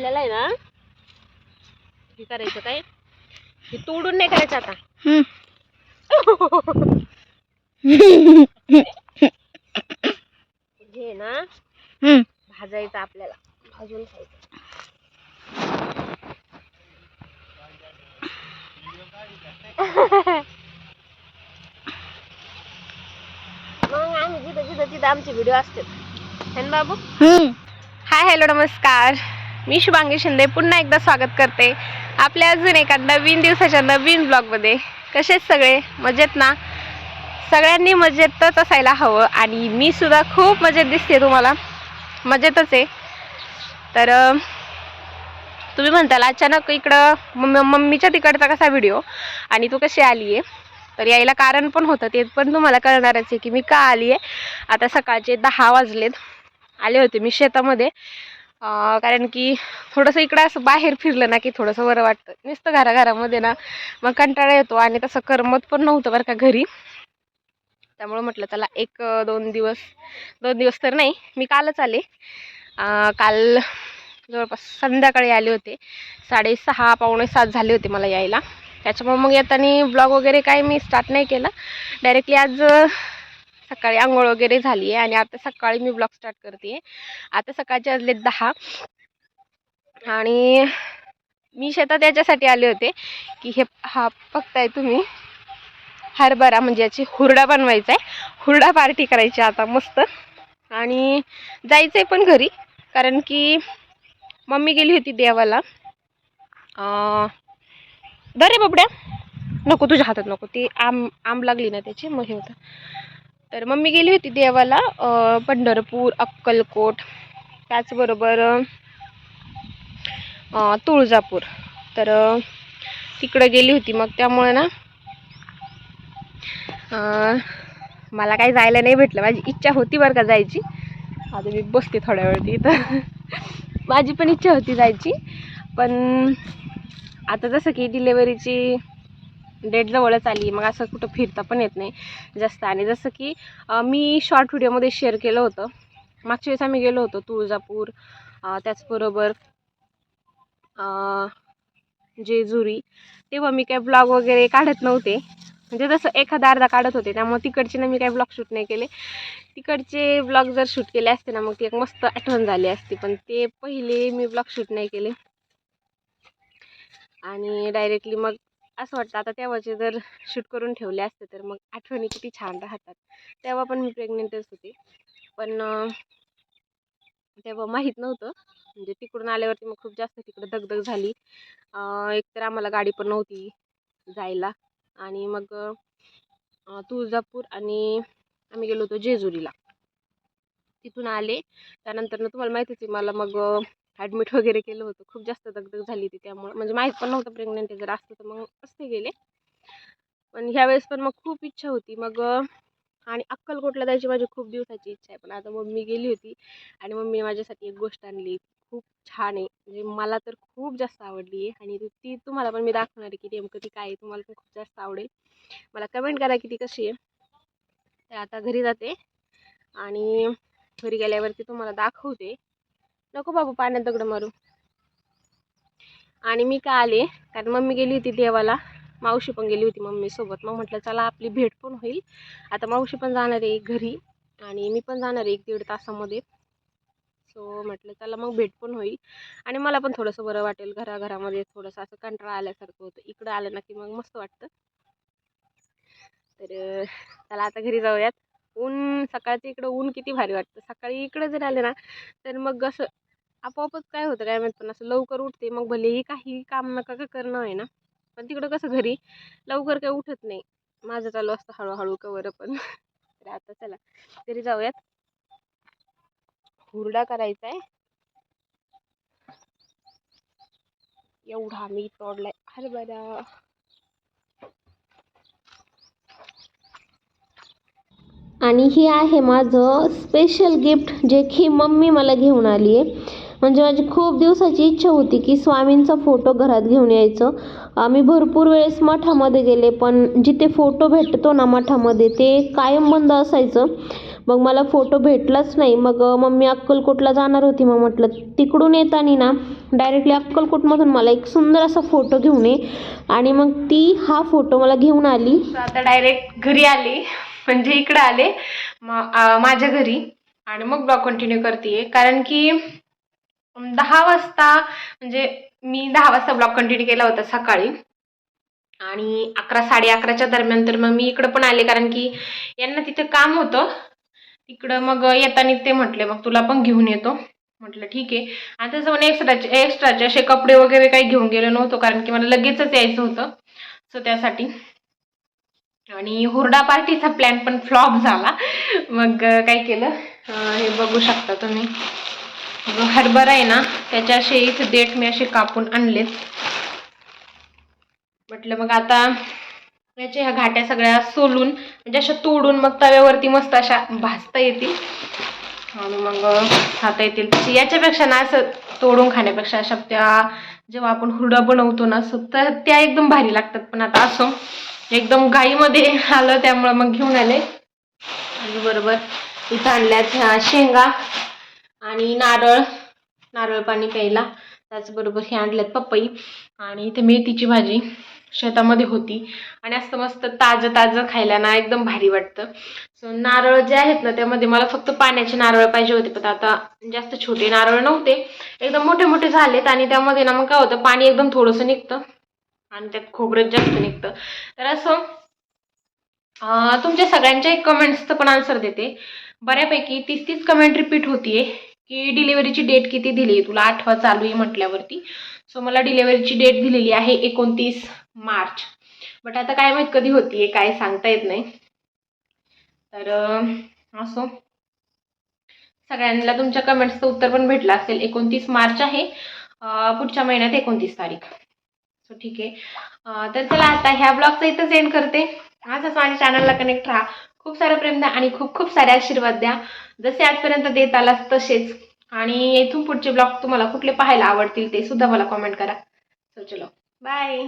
आपल्याला आहे ना हे करायचं काय? हे तोडून नाही करायचं आता. हे ना. भाजायचं आपल्याला. भाजून खायचं. मग आम्ही जिथं जिथं तिथं आमचे व्हिडिओ असतात. है ना बाबू. हाय हॅलो नमस्कार. मी शुभांगी शिंदे पुन्हा एकदा स्वागत करते आपल्या अजून एका नवीन दिवसाच्या नवीन ब्लॉगमध्ये. कसेच सगळे? मजेत ना? सगळ्यांनी मजेतच असायला हवं आणि मी सुद्धा खूप मजेत दिसते तुम्हाला. मजेतच आहे. तर तुम्ही म्हणताल अचानक इकडं मम्मी मम्मीच्या तिकडचा कसा व्हिडिओ आणि तू कशी आली आहे तर यायला कारण पण होतं ते पण तुम्हाला कळणारच आहे की मी का आली आहे आता सकाळचे दहा वाजलेत. आले होते मी शेतामध्ये. कारण की थोडंसं इकडं असं बाहेर फिरलं ना की थोडंसं बरं वाटतं. नुसतं घराघरामध्ये ना मग कंटाळा येतो आणि तसं करमत पण नव्हतं बरं का घरी. त्यामुळं म्हटलं चला एक दोन दिवस दोन दिवस तर नाही मी कालच आले. काल जवळपास संध्याकाळी आले होते. साडेसहा पावणे सात झाले होते मला यायला. त्याच्यामुळे मग येताना ब्लॉग वगैरे काय मी स्टार्ट नाही केला. डायरेक्टली आज सकाळी आंघोळ वगैरे झाली आहे आणि आता सकाळी मी ब्लॉग स्टार्ट करते. आता सकाळचे वाजले दहा. आणि मी शेतात याच्यासाठी आले होते की हे हा बघताय तुम्ही. हरभरा म्हणजे याची हुरडा बनवायचा आहे हुरडा पार्टी करायची आता मस्त. आणि जायचं आहे पण घरी कारण की मम्मी गेली होती देवाला. अं, दर रे बाबड्या. नको तुझ्या हातात नको. ती आम आंब लागली ना त्याची मग हे होतं. तर मम्मी गेली होती देवाला पंढरपूर अक्कलकोट त्याचबरोबर तुळजापूर. तर तिकडं गेली होती मग त्यामुळे ना मला काही जायला नाही भेटलं. माझी इच्छा होती बरं का जायची. आता मी बसते थोड्या वेळ तर माझी पण इच्छा होती जायची. पण आता जसं की डिलेवरीची डेट जवळच आली मग असं कुठं फिरता पण येत नाही. जास्त. आणि जसं की मी शॉर्ट व्हिडिओमध्ये शेअर केलं होतं. मागच्या वेळेस आम्ही गेलो होतो तुळजापूर त्याचबरोबर जेजुरी तेव्हा मी काय ब्लॉग वगैरे काढत नव्हते. म्हणजे जसं एखादा अर्धा काढत होते त्यामुळे तिकडचे ना मी काही ब्लॉग शूट नाही केले. तिकडचे ब्लॉग जर शूट केले असते ना मग ती एक मस्त आठवण झाली असती. पण ते पहिले मी ब्लॉग शूट नाही केले. आणि डायरेक्टली मग असं वाटतं. आता तेव्हाचे जर शूट करून ठेवले असते तर मग आठवणी किती छान राहतात. तेव्हा पण मी प्रेग्नेंटच होते पण तेव्हा माहीत नव्हतं. म्हणजे तिकडून आल्यावरती मग खूप जास्त तिकडं दगदग झाली. एकतर आम्हाला गाडी पण नव्हती जायला. आणि मग तुळजापूर आणि आम्ही गेलो होतो जेजुरीला. तिथून आले. त्यानंतर तुम्हाला माहितीच आहे मला मग ॲडमिट वगैरे केलं होतं. खूप जास्त दगदग झाली होती त्यामुळे. म्हणजे माहीत पण नव्हतं प्रेग्नंट जर असतं तर मग असते गेले. पण ह्यावेळेस पण मग खूप इच्छा होती. मग आणि अक्कलकोटला जायची माझी खूप दिवसाची इच्छा आहे. पण आता मम्मी गेली होती आणि मम्मीने माझ्यासाठी एक गोष्ट आणली. खूप छान आहे. म्हणजे मला तर खूप जास्त आवडली आहे. आणि ती- ती तुम्हाला पण मी दाखवणार आहे की नेमकं ती काय आहे. तुम्हाला पण खूप जास्त आवडेल. मला कमेंट करा की ती कशी आहे. तर आता घरी जाते. आणि घरी गेल्यावरती तुम्हाला दाखवते. नको बाबू पाण्यात दगड मारू. आणि मी का आले? कारण मम्मी गेली होती देवाला. मावशी पण गेली होती मम्मीसोबत मग म्हटलं चला आपली भेट पण होईल. आता मावशी पण जाणार आहे घरी आणि मी पण जाणार आहे एक दीड तासामध्ये. सो म्हटलं चला मग भेट पण होईल. आणि मला पण थोडंसं बरं वाटेल घराघरामध्ये. थोडंसं असं कंटाळा आल्यासारखं होतं. इकडं आलं ना की मग मस्त वाटतं. तर चला आता घरी जाऊयात. ऊन सकाळचं इकडं ऊन किती भारी वाटतं. सकाळी इकडं जर आले ना तर मग असं आपोआपच काय होतं काय माहीत पण असं लवकर उठते. मग भलेही काही काम नका का करणं आहे ना पण तिकडं कसं घरी लवकर काही उठत नाही. माझं चालू असतं हळूहळू कवर पण. तर आता चला तरी जाऊयात. हुरडा करायचा आहे. एवढा मी तोडलाय. हरभरा. आणि हे आहे माझं स्पेशल गिफ्ट जे की मम्मी मला घेऊन आली आहे. म्हणजे माझी खूप दिवसाची इच्छा होती की स्वामींचा फोटो घरात घेऊन यायचं. आम्ही भरपूर वेळेस मठामध्ये गेले पण जिथे फोटो भेटतो ना मठामध्ये ते कायम बंद असायचं. मग मला फोटो भेटलाच नाही. मग मम्मी अक्कलकोटला जाणार होती. मग म्हटलं तिकडून येताना ना डायरेक्टली अक्कलकोटमधून मला एक सुंदर असा फोटो घेऊन ये. आणि मग ती हा फोटो मला घेऊन आली. आता डायरेक्ट घरी आली. म्हणजे इकडे आले माझ्या घरी. आणि मग ब्लॉग कंटिन्यू करते कारण की दहा वाजता म्हणजे मी दहा वाजता ब्लॉग कंटिन्यू केला होता सकाळी. आणि अकरा साडे अकराच्या दरम्यान तर मग मी इकडं पण आले. कारण की यांना तिथं काम होतं. तिकडं मग येताना ते म्हटले मग तुला पण घेऊन येतो. म्हटलं ठीक आहे. आणि तसं पण एक्स्ट्राचे एक्स्ट्राचे असे कपडे वगैरे काही घेऊन गेलो नव्हतो. कारण की मला लगेचच यायचं होतं. सो त्यासाठी. आणि हुरडा पार्टीचा प्लॅन पण फ्लॉप झाला. मग काय केलं? हे बघू शकता तुम्ही. हरभरा आहे ना त्याच्याशी असे इथे देठ मी असे कापून आणलेत. म्हटलं मग आता याच्या ह्या घाट्या सगळ्या सोलून म्हणजे अशा तोडून मग तव्यावरती मस्त अशा भाजता येतील. आणि मग खाता येतील. तशी याच्यापेक्षा ना असं तोडून खाण्यापेक्षा अशा त्या जेव्हा आपण हुरडा बनवतो ना असं तर त्या एकदम भारी लागतात. पण आता असं एकदम गाईमध्ये आलं त्यामुळं मग घेऊन आले. आणि बरोबर इथं आणल्यात ह्या शेंगा आणि नारळ नारळ पाणी प्यायला. त्याचबरोबर हे आणल्यात पपई आणि इथे मेथीची भाजी शेतामध्ये होती. आणि असं मस्त ताजं ताजं खायला ना एकदम भारी वाटतं. सो नारळ जे आहेत ना त्यामध्ये मला फक्त पाण्याचे नारळ पाहिजे होते पण आता जास्त छोटे नारळ नव्हते. एकदम मोठे मोठे झालेत आणि त्यामध्ये ना मग काय होतं पाणी एकदम थोडंसं निघतं. आणि त्यात खोबरं जास्त निघतं. तर असं तुमच्या सगळ्यांच्या एक कमेंट्सचं पण आन्सर देते. बऱ्यापैकी तीस तीस कमेंट रिपीट होतीये की डिलिव्हरीची डेट किती दिली आहे तुला? आठवा चालू आहे म्हटल्यावरती. सो मला डिलिव्हरीची डेट दिलेली आहे एकोणतीस मार्च. बट आता काय माहीत कधी होतीये काय सांगता येत नाही. तर असो. सगळ्यांना तुमच्या कमेंट्सचं उत्तर पण भेटलं असेल. एकोणतीस मार्च आहे. पुढच्या महिन्यात एकोणतीस तारीख. सो ठीक आहे. तर चला आता ह्या ब्लॉगचा इथंच एंड करते. आजच माझ्या चॅनलला कनेक्ट राहा. खूप सारं प्रेम द्या आणि खूप खूप सारे आशीर्वाद द्या. जसे आजपर्यंत देत आलास तसेच. आणि इथून पुढचे ब्लॉग तुम्हाला कुठले पाहायला आवडतील ते सुद्धा मला कॉमेंट करा. सो चलो. बाय